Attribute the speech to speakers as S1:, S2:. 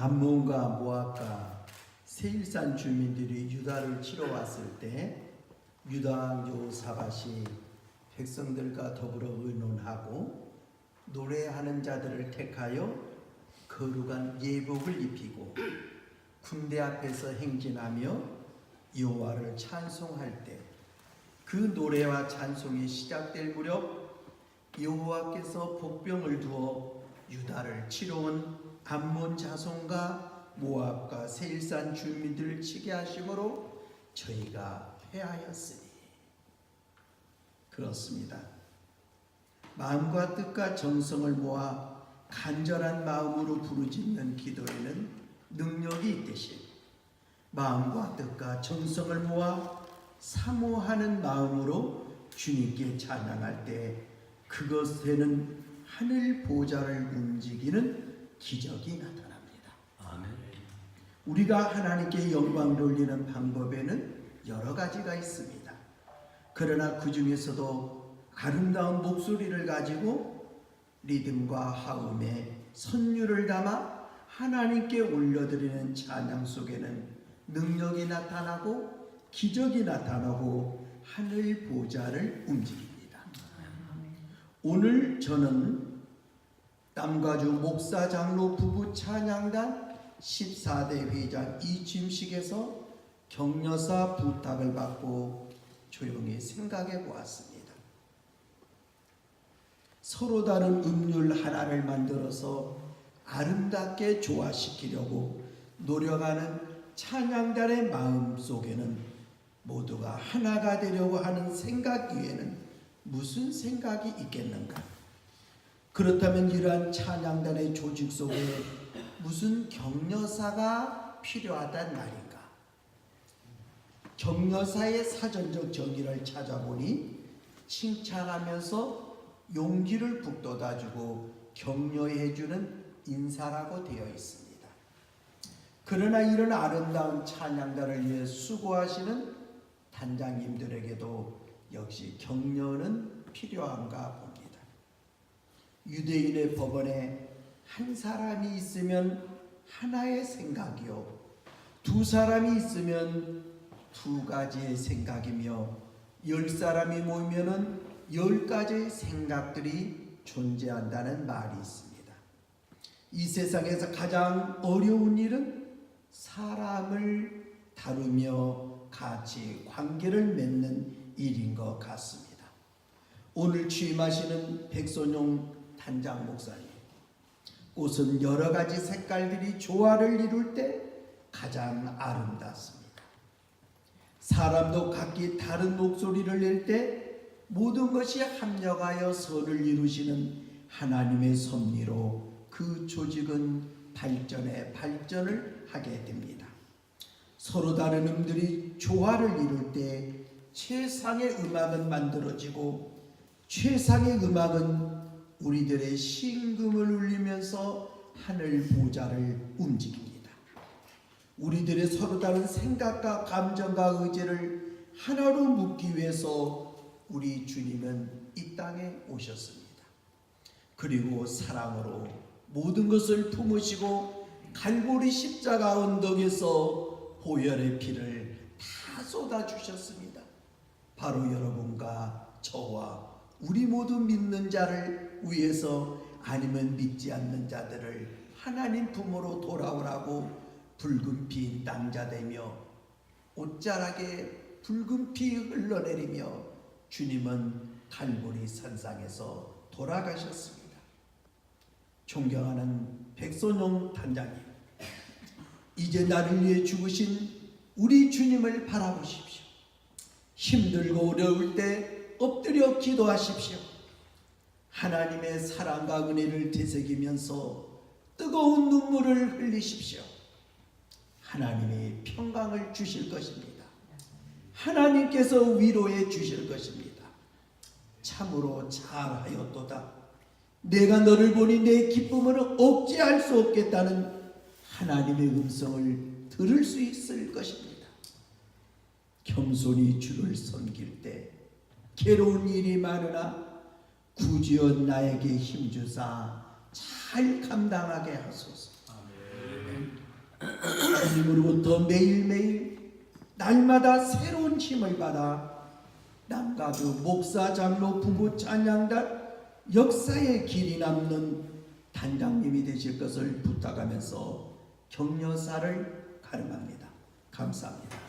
S1: 암몬과 모압과 세일산 주민들이 유다를 치러 왔을 때 유다 왕 여호사밧이 백성들과 더불어 의논하고 노래하는 자들을 택하여 거룩한 예복을 입히고 군대 앞에서 행진하며 여호와를 찬송할 때 그 노래와 찬송이 시작될 무렵 여호와께서 복병을 두어 유다를 치러온 암몬 자손과 모압과 세일산 주민들을 치게 하심으로 저희가 패하였으니 그렇습니다. 마음과 뜻과 정성을 모아 간절한 마음으로 부르짖는 기도에는 능력이 있듯이 마음과 뜻과 정성을 모아 사모하는 마음으로 주님께 찬양할 때 그것에는 하늘 보좌를 움직이는 기적이 나타납니다.
S2: 아멘.
S1: 우리가 하나님께 영광 돌리는 방법에는 여러 가지가 있습니다. 그러나 그 중에서도 아름다운 목소리를 가지고 리듬과 하음에 선율을 담아 하나님께 올려드리는 찬양 속에는 능력이 나타나고 기적이 나타나고 하늘 보좌를 움직입니다. 오늘 저는 남가주 목사 장로 부부 찬양단 14대 회장 이짐식에서 격려사 부탁을 받고 조용히 생각해 보았습니다. 서로 다른 음률 하나를 만들어서 아름답게 조화시키려고 노력하는 찬양단의 마음 속에는 모두가 하나가 되려고 하는 생각 위에는 무슨 생각이 있겠는가? 그렇다면 이러한 찬양단의 조직 속에 무슨 격려사가 필요하단 말인가? 격려사의 사전적 정의를 찾아보니 칭찬하면서 용기를 북돋아주고 격려해주는 인사라고 되어 있습니다. 그러나 이런 아름다운 찬양단을 위해 수고하시는 단장님들에게도 역시 격려는 필요한가 봅니다. 유대인의 법원에 한 사람이 있으면 하나의 생각이요. 두 사람이 있으면 두 가지의 생각이며 열 사람이 모이면은 열 가지의 생각들이 존재한다는 말이 있습니다. 이 세상에서 가장 어려운 일은 사람을 다루며 같이 관계를 맺는 일인 것 같습니다. 오늘 취임하시는 백선용 단장 목사님, 꽃은 여러 가지 색깔들이 조화를 이룰 때 가장 아름답습니다. 사람도 각기 다른 목소리를 낼 때 모든 것이 합력하여 선을 이루시는 하나님의 섭리로 그 조직은 발전에 발전을 하게 됩니다. 서로 다른 음들이 조화를 이룰 때 최상의 음악은 만들어지고 최상의 음악은 우리들의 심금을 울리면서 하늘 보좌를 움직입니다. 우리들의 서로 다른 생각과 감정과 의지를 하나로 묶기 위해서 우리 주님은 이 땅에 오셨습니다. 그리고 사랑으로 모든 것을 품으시고 갈보리 십자가 언덕에서 보혈의 피를 다 쏟아 주셨습니다. 바로 여러분과 저와 우리 모두 믿는 자를 위해서 아니면 믿지 않는 자들을 하나님 품으로 돌아오라고 붉은 피 낭자 되며 옷자락에 붉은 피 흘러내리며 주님은 갈보리 산상에서 돌아가셨습니다. 존경하는 백선용 단장님, 이제 나를 위해 죽으신 우리 주님을 바라보십시오. 힘들고 어려울 때 엎드려 기도하십시오. 하나님의 사랑과 은혜를 되새기면서 뜨거운 눈물을 흘리십시오. 하나님이 평강을 주실 것입니다. 하나님께서 위로해 주실 것입니다. 참으로 잘하였도다. 내가 너를 보니 내 기쁨을 억제할 수 없겠다는 하나님의 음성을 들을 수 있을 것입니다. 겸손히 주를 섬길 때 괴로운 일이 많으나 구지어 나에게 힘주사 잘 감당하게 하소서. 주님으로부터 매일매일 날마다 새로운 힘을 받아 그 목사 장로 부부 찬양단 역사의 길이 남는 단장님이 되실 것을 부탁하면서 격려사를 가름합니다. 감사합니다.